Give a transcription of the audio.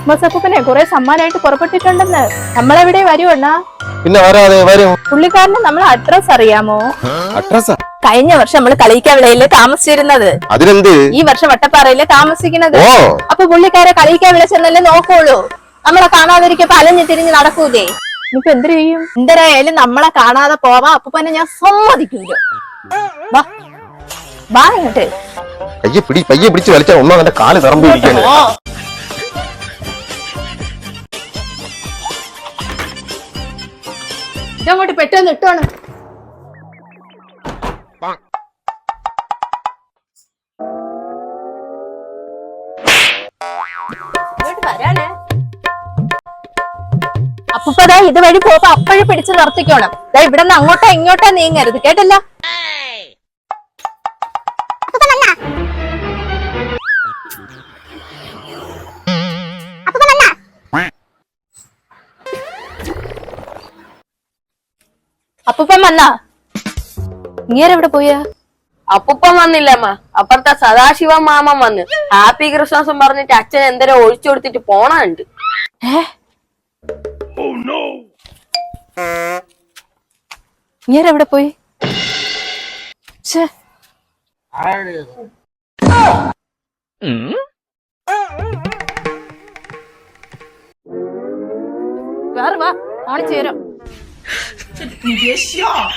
Christmas അപ്പൂപ്പനെ കുറെ സമ്മാനമായിട്ട് പുറപ്പെട്ടിട്ടുണ്ടെന്ന് നമ്മളെവിടെ വരുവണ്ണാ പിന്നെ വരാതെ വരും. പുള്ളിക്കാരന് നമ്മളെ അഡ്രസ് അറിയാമോ? അഡ്രസ്സാ കഴിഞ്ഞ വർഷം നമ്മൾ കളിക്കാവിളയിൽ താമസിച്ചിരുന്നത്. അതിനെന്ത് ഈ വർഷം വട്ടപ്പാറയിൽ താമസിക്കുന്നത്. അപ്പൊ പുള്ളിക്കാരെ കളിക്കാവിള ചെന്നല്ലേ നോക്കുള്ളൂ. നമ്മളെ കാണാതിരിക്കപ്പോ അലഞ്ഞു തിരിഞ്ഞ് നടക്കൂലേ? ഇനിയിപ്പോ എന്ത് ചെയ്യും? എന്തരായാലും നമ്മളെ കാണാതെ പോവാ. അപ്പൂപ്പനെ ഞാൻ സമ്മതിക്കൂല വാ. ഇങ്ങോട്ട്. പയ്യെ പിടി പയ്യെ പിടിച്ച് വലിച്ചാൽ ഒന്നാ അവന്റെ കാൽ തറമ്പിരിക്കാന് ഇതങ്ങോട്ട് പെട്ടെന്ന് ഇട്ടോണം. അപ്പൂപ്പതാ ഇതുവഴി പോകുമ്പോ അപ്പോഴും പിടിച്ച് നിർത്തിക്കോണം. ഇവിടെ നിന്ന് അങ്ങോട്ടോ ഇങ്ങോട്ടോ നീങ്ങരുത് കേട്ടല്ലോ? അപ്പൂപ്പൻ വന്നാ? ഇങ്ങേരെവിടെ പോയാ? അപ്പൂപ്പൻ വന്നില്ലമ്മ. അപ്പുറത്തെ സദാശിവ മാമൻ വന്ന്. ഹാപ്പി ക്രിസ്മസും പറഞ്ഞിട്ട് അച്ഛൻ എന്തരോ ഒഴിച്ചു കൊടുത്തിട്ട് പോണുണ്ട് ഇങ്ങേരെവിടെ പോയി? ഛേ. വേറെ വാ 你别笑